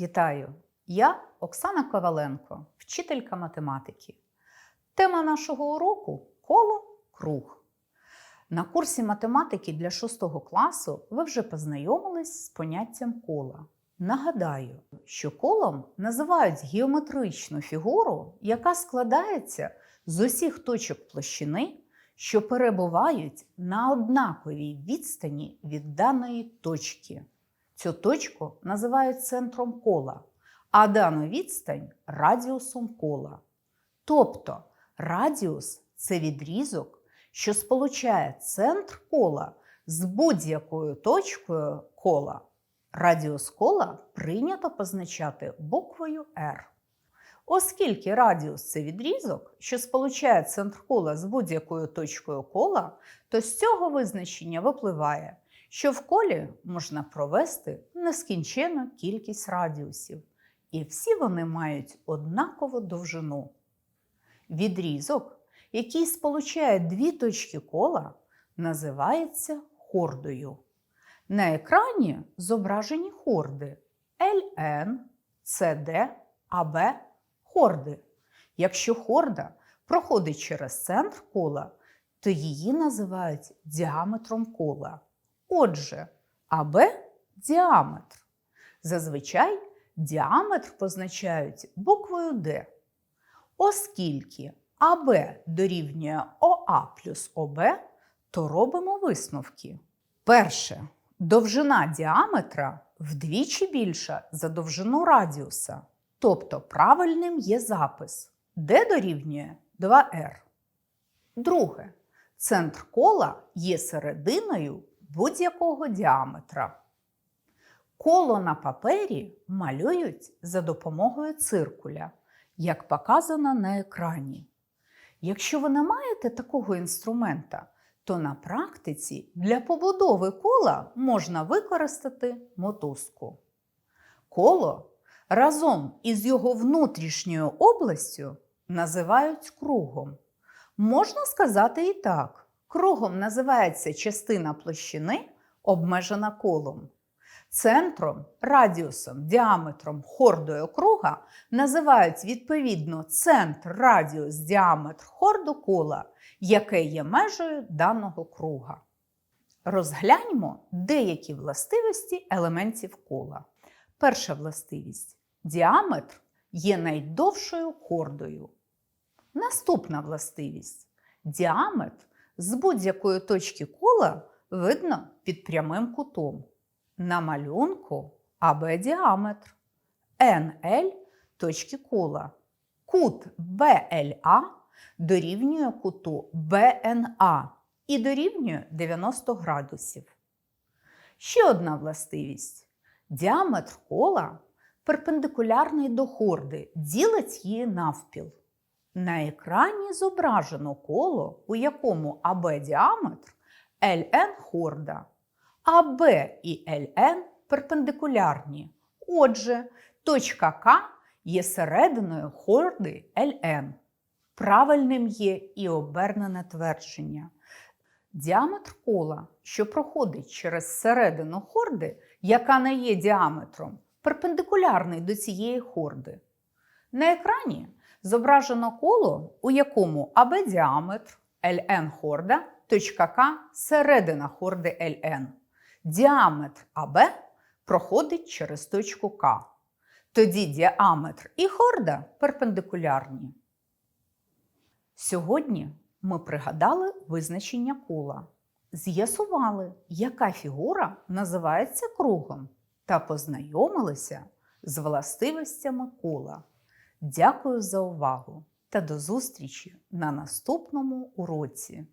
Вітаю! Я Оксана Коваленко, вчителька математики. Тема нашого уроку коло круг. На курсі математики для 6 класу ви вже познайомились з поняттям кола. Нагадаю, що колом називають геометричну фігуру, яка складається з усіх точок площини, що перебувають на однаковій відстані від даної точки. Цю точку називають центром кола, а дану відстань радіусом кола. Тобто радіус це відрізок, що сполучає центр кола з будь-якою точкою кола. Радіус кола прийнято позначати буквою R. Оскільки радіус це відрізок, що сполучає центр кола з будь-якою точкою кола, то з цього визначення випливає, що в колі можна провести нескінчену кількість радіусів, і всі вони мають однакову довжину. Відрізок, який сполучає дві точки кола, називається хордою. На екрані зображені хорди LN, CD, AB хорди. Якщо хорда проходить через центр кола, то її називають діаметром кола. Отже, АБ діаметр. Зазвичай діаметр позначають буквою Д. Оскільки АБ дорівнює ОА плюс ОБ, то робимо висновки. Перше. Довжина діаметра вдвічі більша за довжину радіуса. Тобто правильним є запис, де дорівнює 2R. Друге. Центр кола є серединою будь-якого діаметра. Коло на папері малюють за допомогою циркуля, як показано на екрані. Якщо ви не маєте такого інструмента, то на практиці для побудови кола можна використати мотузку. Коло разом із його внутрішньою областю називають кругом. Можна сказати і так: кругом називається частина площини, обмежена колом. Центром, радіусом, діаметром хордою круга називають відповідно центр, радіус, діаметр хорду кола, яке є межею даного круга. Розгляньмо деякі властивості елементів кола. Перша властивість діаметр є найдовшою хордою. Наступна властивість діаметр з будь-якої точки кола видно під прямим кутом. На малюнку АБ діаметр, НЛ точки кола. Кут БЛА дорівнює куту БНА і дорівнює 90 градусів. Ще одна властивість. Діаметр кола перпендикулярний до хорди, ділить її навпіл. На екрані зображено коло, у якому АБ діаметр ЛН хорда. АБ і ЛН перпендикулярні. Отже, точка К є серединою хорди ЛН. Правильним є і обернене твердження. Діаметр кола, що проходить через середину хорди, яка не є діаметром, перпендикулярний до цієї хорди. На екрані зображено коло, у якому АБ діаметр ЛН хорда, точка К середина хорди ЛН. Діаметр АБ проходить через точку К. Тоді діаметр і хорда перпендикулярні. Сьогодні ми пригадали визначення кола, з'ясували, яка фігура називається кругом, та познайомилися з властивостями кола. Дякую за увагу та до зустрічі на наступному уроці!